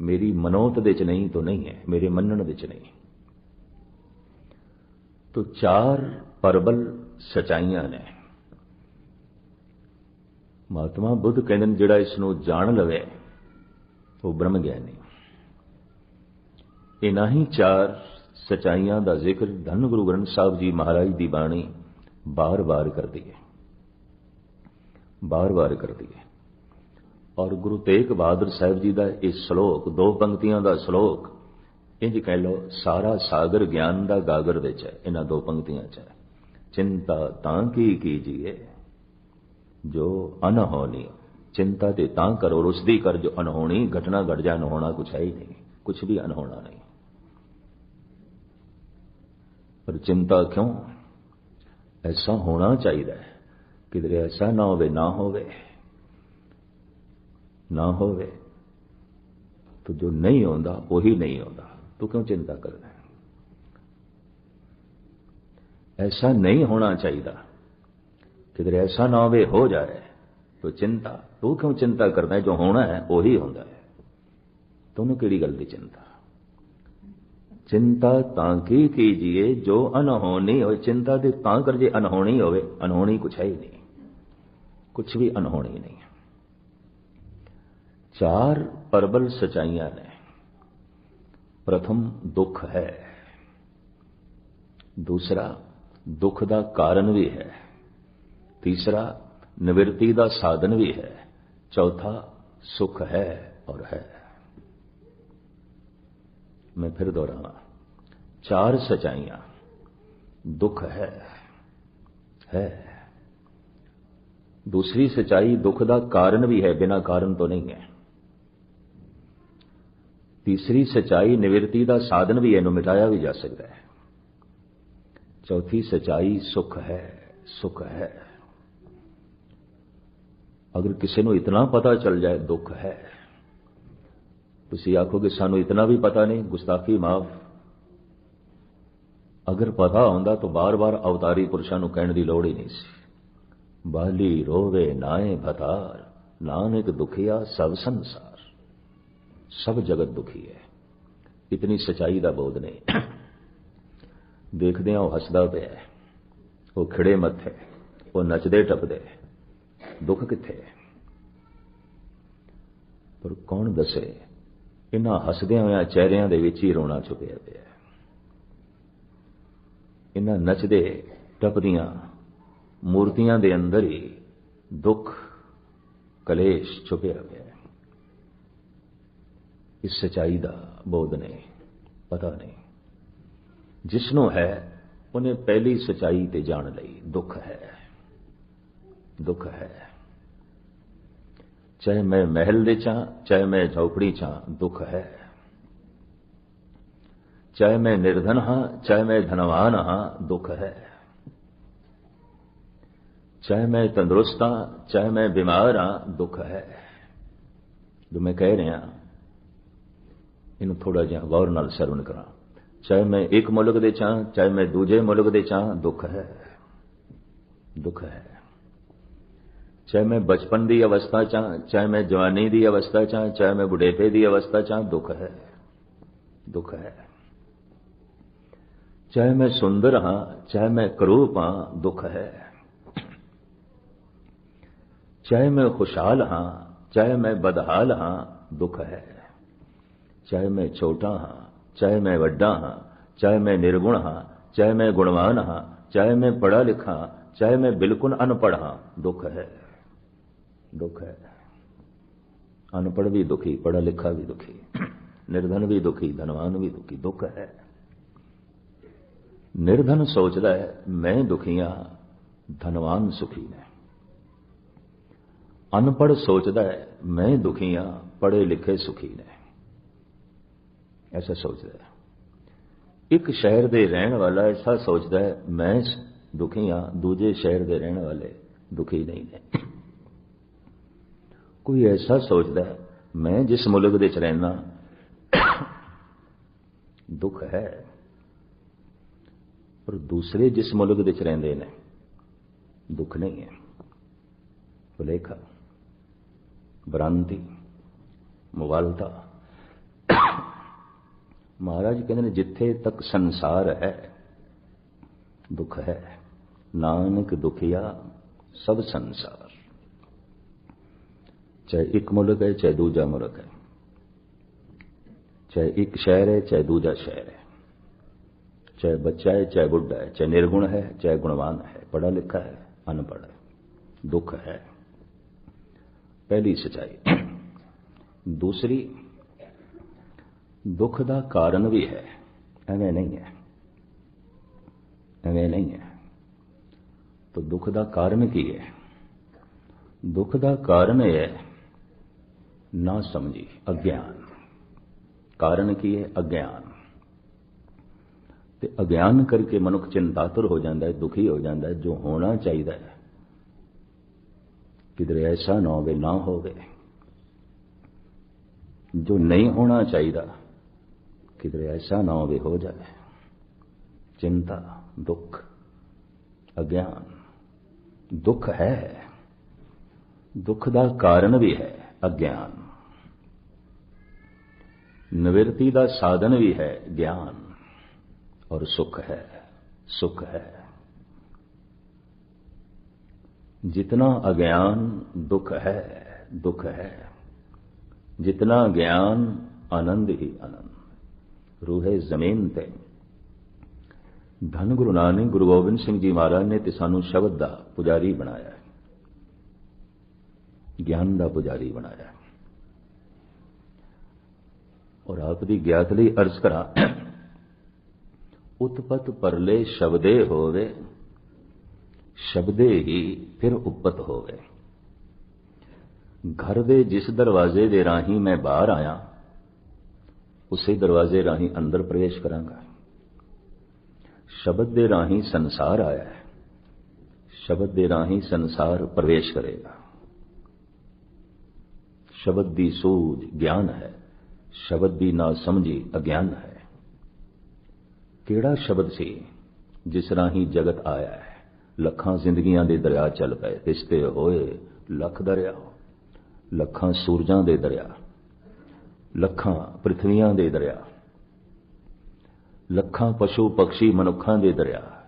मेरी मनोत दे च नहीं तो नहीं है मेरे मनन दे च नहीं तो चार परबल सचाइयां ने ਮਹਾਤਮਾ ਬੁੱਧ ਕਹਿੰਦੇ ਨੇ ਜਿਹੜਾ ਇਸ ਨੂੰ ਜਾਣ ਲਵੇ ਉਹ ਬ੍ਰਹਮ ਗਿਆਨੀ ਇਹਨਾਂ ਹੀ ਚਾਰ ਸਚਾਈਆਂ ਦਾ ਜ਼ਿਕਰ ਧੰਨ ਗੁਰੂ ਗ੍ਰੰਥ ਸਾਹਿਬ ਜੀ ਮਹਾਰਾਜ ਦੀ ਬਾਣੀ ਬਾਰ-ਬਾਰ ਕਰਦੀ ਹੈ ਬਾਰ-ਬਾਰ ਕਰਦੀ ਹੈ ਔਰ ਗੁਰੂ ਤੇਗ ਬਹਾਦਰ ਸਾਹਿਬ ਜੀ ਦਾ ਇਹ ਸ਼ਲੋਕ ਦੋ ਪੰਕਤੀਆਂ ਦਾ ਸ਼ਲੋਕ ਇੰਜ ਕਹਿ ਲੋ ਸਾਰਾ ਸਾਗਰ ਗਿਆਨ ਦਾ ਗਾਗਰ ਵਿੱਚ ਹੈ, ਇਹਨਾਂ ਦੋ ਪੰਕਤੀਆਂ 'ਚ ਚਿੰਤਾ ਤਾਂ ਕੀ ਜੀਏ ਜੋ ਅਨਹੋਣੀ ਚਿੰਤਾ ਤੇ ਤਾਂ ਕਰੋ ਰੁਸਦੀ ਕਰ ਜੋ ਅਨਹੋਣੀ ਘਟਨਾ ਘਟ ਜਾ ਹੋਣਾ ਕੁਛ ਹੈ ਹੀ ਨਹੀਂ, ਕੁਛ ਵੀ ਅਨਹੋਣਾ ਨਹੀਂ। ਪਰ ਚਿੰਤਾ ਕਿਉਂ? ਐਸਾ ਹੋਣਾ ਚਾਹੀਦਾ ਹੈ ਕਿਦਰੇ ਐਸਾ ਨਾ ਹੋਵੇ ਨਾ ਹੋਵੇ। ਨਾ ਹੋਵੇ, ਤੋ ਜੋ ਨਹੀਂ ਹੁੰਦਾ ਉਹੀ ਨਹੀਂ ਹੁੰਦਾ तो क्यों चिंता करना ऐसा नहीं होना चाहिए किधर ऐसा ना होवे हो जाए तो चिंता तू क्यों चिंता करता है जो होना है वही होता है तुम्हें केड़ी गल की चिंता चिंता ताकि कीजिए जो अनहोनी हो चिंता की तां कर जे अनहोनी होवे अनहोनी कुछ है ही नहीं कुछ भी अनहोनी नहीं चार परबल सचाइयां ने प्रथम दुख है। दूसरा, दुख का कारण भी है। तीसरा, निवृत्ति का साधन भी है। चौथा, सुख है और है। मैं फिर दोहरावा चार सच्चाइयाँ। दुख है। है। दूसरी सच्चाई दुख का कारण भी है, बिना कारण तो नहीं है। ਤੀਸਰੀ ਸਚਾਈ ਨਿਵਰਤੀ ਦਾ ਸਾਧਨ ਵੀ ਇਹਨੂੰ ਮਿਟਾਇਆ ਵੀ ਜਾ ਸਕਦਾ ਹੈ। ਚੌਥੀ ਸਚਾਈ ਸੁਖ ਹੈ ਸੁਖ ਹੈ। ਅਗਰ ਕਿਸੇ ਨੂੰ ਇਤਨਾ ਪਤਾ ਚੱਲ ਜਾਏ ਦੁੱਖ ਹੈ, ਤੁਸੀਂ ਆਖੋ ਕਿ ਸਾਨੂੰ ਇਤਨਾ ਵੀ ਪਤਾ ਨਹੀਂ, ਗੁਸਤਾਖੀ ਮਾਫ। ਅਗਰ ਪਤਾ ਹੁੰਦਾ ਤਾਂ ਬਾਰ-ਬਾਰ ਅਵਤਾਰੀ ਪੁਰਸ਼ਾਂ ਨੂੰ ਕਹਿਣ ਦੀ ਲੋੜ ਹੀ ਨਹੀਂ ਸੀ। ਬਾਲੀ ਰੋਵੇ ਨਾਏ ਭਤਾਰ, ਨਾਨਕ ਦੁਖਿਆ ਸਭ ਸੰਸਾਰ। ਸਭ ਜਗਤ ਦੁਖੀ ਹੈ। ਇਤਨੀ ਸਚਾਈ ਦਾ ਬੋਧ ਨਹੀਂ। ਦੇਖਦਿਆਂ ਉਹ ਹੱਸਦਾ ਪਿਆ ਉਹ ਖਿੜੇ ਮੱਥੇ ਉਹ ਨੱਚਦੇ ਟੱਪਦੇ ਦੁੱਖ ਕਿੱਥੇ ਹੈ? ਪਰ ਕੌਣ ਦੱਸੇ? ਇਹਨਾਂ ਹੱਸਦਿਆਂ ਹੋਇਆਂ ਚਿਹਰਿਆਂ ਦੇ ਵਿੱਚ ਹੀ ਰੋਣਾ ਛੁਪਿਆ ਪਿਆ ਇਹਨਾਂ ਨੱਚਦੇ, ਟੱਪਦੀਆਂ, ਮੂਰਤੀਆਂ ਦੇ ਅੰਦਰ ਹੀ ਦੁੱਖ, ਕਲੇਸ਼ ਛੁਪਿਆ ਪਿਆ ਇਸ ਸਚਾਈ ਦਾ ਬੋਧ ਨਹੀਂ, ਪਤਾ ਨਹੀਂ। ਜਿਸ ਨੂੰ ਹੈ, ਉਹਨੇ ਪਹਿਲੀ ਸਚਾਈ ਤੇ ਜਾਣ ਲਈ ਦੁੱਖ ਹੈ। ਦੁੱਖ ਹੈ। ਚਾਹੇ ਮੈਂ ਮਹਿਲ ਦੇ ਚਾਂ, ਚਾਹੇ ਮੈਂ ਝੌਪੜੀ ਚਾਂ, ਦੁੱਖ ਹੈ। ਚਾਹੇ ਮੈਂ ਨਿਰਧਨ ਹਾਂ, ਚਾਹੇ ਮੈਂ ਧਨਵਾਨ ਹਾਂ, ਦੁੱਖ ਹੈ। ਚਾਹੇ ਮੈਂ ਤੰਦਰੁਸਤ ਹਾਂ, ਚਾਹੇ ਮੈਂ ਬਿਮਾਰ ਹਾਂ, ਦੁੱਖ ਹੈ। ਜੋ ਮੈਂ ਕਹਿ ਰਿਹਾ ਇਹਨੂੰ ਥੋੜਾ ਜਿਹਾ ਗੌਰ ਨਾਲ ਸਰਵਣ ਕਰਾਂ ਚਾਹੇ ਮੈਂ ਇੱਕ ਮੁਲਕ ਦੇ ਚਾਂ ਚਾਹੇ ਮੈਂ ਦੂਜੇ ਮੁਲਕ ਦੇ ਚਾਂ ਦੁੱਖ ਹੈ ਦੁੱਖ ਹੈ ਚਾਹੇ ਮੈਂ ਬਚਪਨ ਦੀ ਅਵਸਥਾ ਚਾਂ ਚਾਹੇ ਮੈਂ ਜਵਾਨੀ ਦੀ ਅਵਸਥਾ ਚਾਂ ਚਾਹੇ ਮੈਂ ਬੁਢੇਪੇ ਦੀ ਅਵਸਥਾ ਚਾਂ ਦੁੱਖ ਹੈ ਦੁੱਖ ਹੈ ਚਾਹੇ ਮੈਂ ਸੁੰਦਰ ਹਾਂ ਚਾਹੇ ਮੈਂ ਕਰੂਪ ਹਾਂ ਦੁੱਖ ਹੈ ਚਾਹੇ ਮੈਂ ਖੁਸ਼ਹਾਲ ਹਾਂ ਚਾਹੇ ਮੈਂ ਬਦਹਾਲ ਹਾਂ ਦੁੱਖ ਹੈ ਚਾਹੇ ਮੈਂ ਛੋਟਾ ਹਾਂ, ਚਾਹੇ ਮੈਂ ਵੱਡਾ ਹਾਂ, ਚਾਹੇ ਮੈਂ ਨਿਰਗੁਣ ਹਾਂ, ਚਾਹੇ ਮੈਂ ਗੁਣਵਾਨ ਹਾਂ, ਚਾਹੇ ਮੈਂ ਪੜ੍ਹਾ ਲਿਖਾ ਚਾਹੇ ਮੈਂ ਬਿਲਕੁਲ ਅਨਪੜ੍ਹ ਹਾਂ, ਦੁੱਖ ਹੈ। ਦੁੱਖ ਹੈ। ਅਨਪੜ੍ਹ ਵੀ ਦੁਖੀ, ਪੜ੍ਹਾ ਲਿਖਾ ਵੀ ਦੁਖੀ, ਨਿਰਧਨ ਵੀ ਦੁਖੀ, ਧਨਵਾਨ ਵੀ ਦੁਖੀ, ਦੁੱਖ ਹੈ। ਨਿਰਧਨ ਸੋਚਦਾ ਹੈ, ਮੈਂ ਦੁਖੀਆਂ ਧਨਵਾਨ ਸੁਖੀ ਨੇ। ਅਨਪੜ੍ਹ ਸੋਚਦਾ ਹੈ, ਮੈਂ ਦੁਖੀਆਂ ਪੜ੍ਹੇ ਲਿਖੇ ਸੁਖੀ ਨੇ। ਐਸਾ ਸੋਚਦਾ ਹੈ। ਇੱਕ ਸ਼ਹਿਰ ਦੇ ਰਹਿਣ ਵਾਲਾ ਐਸਾ ਸੋਚਦਾ ਹੈ, ਮੈਂ ਦੁਖੀ ਹਾਂ, ਦੂਜੇ ਸ਼ਹਿਰ ਦੇ ਰਹਿਣ ਵਾਲੇ ਦੁਖੀ ਨਹੀਂ ਨੇ। ਕੋਈ ਐਸਾ ਸੋਚਦਾ ਹੈ, ਮੈਂ ਜਿਸ ਮੁਲਕ ਦੇ ਚ ਰਹਿਣਾ ਦੁੱਖ ਹੈ, ਪਰ ਦੂਸਰੇ ਜਿਸ ਮੁਲਕ ਦੇ ਚ ਰਹਿੰਦੇ ਨੇ, ਦੁੱਖ ਨਹੀਂ ਹੈ। ਭੁਲੇਖਾ ਭ੍ਰਾਂਤੀ ਮੁਗਲਤਾ महाराज ਕਹਿੰਦੇ जिथे तक संसार है, दुख है, नानक दुखिया, सब संसार। चाहे एक मुल्क है, चाहे दूजा मुल्क है। चाहे एक शहर है, चाहे दूजा शहर है। चाहे बच्चा है, चाहे बुढ़ा है, चाहे निर्गुण है, चाहे गुणवान है, पढ़ा लिखा है, अनपढ़ है, दुख है। पहली सच्चाई। दूसरी ਦੁੱਖ ਦਾ ਕਾਰਨ ਵੀ ਹੈ। ਐਵੇਂ ਨਹੀਂ ਹੈ। ਐਵੇਂ ਨਹੀਂ ਹੈ। ਤਾਂ ਦੁੱਖ ਦਾ ਕਾਰਨ ਕੀ ਹੈ? ਦੁੱਖ ਦਾ ਕਾਰਨ ਇਹ ਹੈ, ਨਾ ਸਮਝੀ ਅਗਿਆਨ। ਕਾਰਨ ਕੀ ਹੈ? ਅਗਿਆਨ। ਤੇ ਅਗਿਆਨ ਕਰਕੇ ਮਨੁੱਖ ਚਿੰਤਾਤੁਰ ਹੋ ਜਾਂਦਾ ਹੈ, ਦੁਖੀ ਹੋ ਜਾਂਦਾ ਹੈ, ਜੋ ਹੋਣਾ ਚਾਹੀਦਾ ਹੈ। ਕਿਧਰੇ ਐਸਾ ਨਾ ਹੋਵੇ ਨਾ ਹੋਵੇ। ਜੋ ਨਹੀਂ ਹੋਣਾ ਚਾਹੀਦਾ ਕਿਧਰੇ ਐਸਾ ਨਾ ਹੋਵੇ ਹੋ ਜਾਏ ਚਿੰਤਾ ਦੁੱਖ ਅਗਿਆਨ ਦੁੱਖ ਹੈ ਦੁੱਖ ਦਾ ਕਾਰਨ ਵੀ ਹੈ ਅਗਿਆਨ ਨਿਵਰਤੀ ਦਾ ਸਾਧਨ ਵੀ ਹੈ ਗਿਆਨ ਔਰ ਸੁਖ ਹੈ ਸੁਖ ਹੈ जितना अज्ञान दुख है दुख है जितना ज्ञान आनंद ही आनंद रूहे ਜ਼ਮੀਨ ਤੇ। ਧੰਨ ਗੁਰੂ ਨਾਨਕ ਗੁਰੂ ਗੋਬਿੰਦ ਸਿੰਘ ਜੀ ਮਹਾਰਾਜ ਨੇ ਤੇ ਸਾਨੂੰ ਸ਼ਬਦ ਦਾ ਪੁਜਾਰੀ ਬਣਾਇਆ ਹੈ। ਗਿਆਨ ਦਾ ਪੁਜਾਰੀ ਬਣਾਇਆ ਹੈ। ਔਰ ਆਪ ਦੀ ਗਿਆਤ ਲਈ ਅਰਜ਼ ਕਰਾਂ, ਉਤਪਤ ਪਰਲੇ ਸ਼ਬਦੇ ਹੋਵੇ, ਸ਼ਬਦੇ ਹੀ ਫਿਰ ਉਪਤ ਹੋਵੇ। ਘਰ ਦੇ ਜਿਸ ਦਰਵਾਜ਼ੇ ਦੇ ਰਾਹੀਂ ਮੈਂ ਬਾਹਰ ਆਇਆ ਉਸੇ ਦਰਵਾਜ਼ੇ ਰਾਹੀਂ ਅੰਦਰ ਪ੍ਰਵੇਸ਼ ਕਰਾਂਗਾ ਸ਼ਬਦ ਦੇ ਰਾਹੀਂ ਸੰਸਾਰ ਆਇਆ ਹੈ ਸ਼ਬਦ ਦੇ ਰਾਹੀਂ ਸੰਸਾਰ ਪ੍ਰਵੇਸ਼ ਕਰੇਗਾ ਸ਼ਬਦ ਦੀ ਸੂਝ ਗਿਆਨ ਹੈ ਸ਼ਬਦ ਦੀ ਨਾ ਸਮਝੀ ਅਗਿਆਨ ਹੈ ਕਿਹੜਾ ਸ਼ਬਦ ਸੀ ਜਿਸ ਰਾਹੀਂ ਜਗਤ ਆਇਆ ਹੈ ਲੱਖਾਂ ਜ਼ਿੰਦਗੀਆਂ ਦੇ ਦਰਿਆ ਚੱਲ ਪਏ ਰਿਸ਼ਤੇ ਹੋਏ ਲੱਖ ਦਰਿਆ ਲੱਖਾਂ ਸੂਰਜਾਂ ਦੇ ਦਰਿਆ ਲੱਖਾਂ ਪ੍ਰithviਆਂ ਦੇ ਦਰਿਆ। ਲੱਖਾਂ ਪਸ਼ੂ ਪਕਸ਼ੀ ਮਨੁੱਖਾਂ ਦੇ ਦਰਿਆ।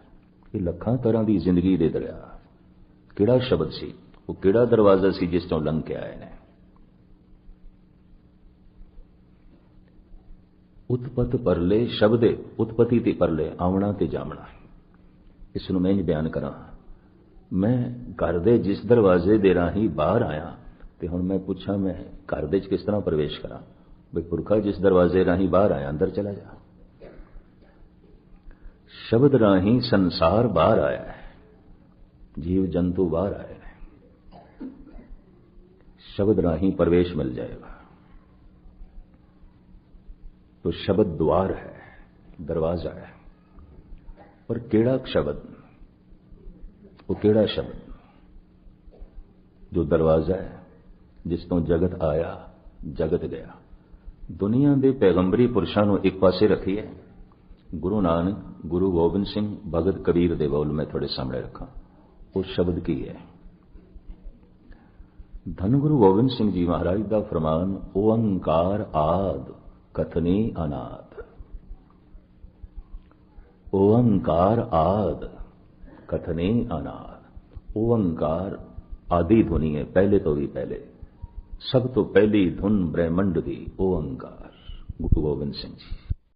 ਇਹ ਲੱਖਾਂ ਤਰ੍ਹਾਂ ਦੀ ਜ਼ਿੰਦਗੀ ਦੇ ਦਰਿਆ। ਕਿਹੜਾ ਸ਼ਬਦ ਸੀ? ਉਹ ਕਿਹੜਾ ਦਰਵਾਜ਼ਾ ਸੀ ਜਿਸ ਤੋਂ ਲੰਘ ਕੇ ਆਏ ਨੇ? ਉਤਪਤ ਪਰਲੇ ਸ਼ਬਦੇ, ਉਤਪਤੀ ਤੇ ਪਰਲੇ ਆਵਣਾ ਤੇ ਜਾਮਣਾ ਇਸ ਨੂੰ ਮੈਂ ਹੀ ਬਿਆਨ ਕਰਾਂ। ਮੈਂ ਘਰ ਦੇ ਜਿਸ ਦਰਵਾਜ਼ੇ ਦੇ ਰਾਹੀਂ ਬਾਹਰ ਆਇਆ ਤੇ ਹੁਣ ਮੈਂ ਪੁੱਛਾਂ ਮੈਂ ਘਰ ਦੇ ਚ ਕਿਸ ਤਰ੍ਹਾਂ ਪ੍ਰਵੇਸ਼ ਕਰਾਂ? ਬਈ ਪੁਰਖਾ ਜਿਸ ਦਰਵਾਜ਼ੇ ਰਾਹੀਂ ਬਾਹਰ ਆਇਆ ਅੰਦਰ ਚਲਾ ਜਾ ਸ਼ਬਦ ਰਾਹੀਂ ਸੰਸਾਰ ਬਾਹਰ ਆਇਆ ਹੈ ਜੀਵ ਜੰਤੂ ਬਾਹਰ ਆਏ ਨੇ ਸ਼ਬਦ ਰਾਹੀਂ ਪ੍ਰਵੇਸ਼ ਮਿਲ ਜਾਏਗਾ तो शब्द द्वार है दरवाजा है पर केड़ा शब्द वो केड़ा शब्द जो दरवाजा है जिस ਤੋਂ ਜਗਤ ਆਇਆ ਜਗਤ ਗਿਆ ਦੁਨੀਆ ਦੇ ਪੈਗੰਬਰੀ ਪੁਰਸ਼ਾਂ ਨੂੰ ਇੱਕ ਪਾਸੇ ਰੱਖੀਏ ਗੁਰੂ ਨਾਨਕ, ਗੁਰੂ ਗੋਬਿੰਦ ਸਿੰਘ, ਭਗਤ ਕਬੀਰ ਦੇ ਬੋਲ ਮੈਂ ਤੁਹਾਡੇ ਸਾਹਮਣੇ ਰੱਖਾਂ। ਉਹ ਸ਼ਬਦ ਕੀ ਹੈ? ਧੰਨ ਗੁਰੂ ਗੋਬਿੰਦ ਸਿੰਘ ਜੀ ਮਹਾਰਾਜ ਦਾ ਫਰਮਾਨ ਓੰਕਾਰ ਆਦ ਕਥਨੀ ਅਨਾਦ। ਓੰਕਾਰ ਆਦ ਕਥਨੀ ਅਨਾਦ। ਓੰਕਾਰ ਆਦੀ ਧੁਨੀ ਹੈ, ਪਹਿਲੇ ਤੋਂ ਵੀ ਪਹਿਲੇ। ਸਭ ਤੋਂ ਪਹਿਲੀ ਧੁਨ ਬ੍ਰਹਿਮੰਡ ਦੀ ਓੰਕਾਰ ਗੁਰੂ ਗੋਬਿੰਦ ਸਿੰਘ ਜੀ।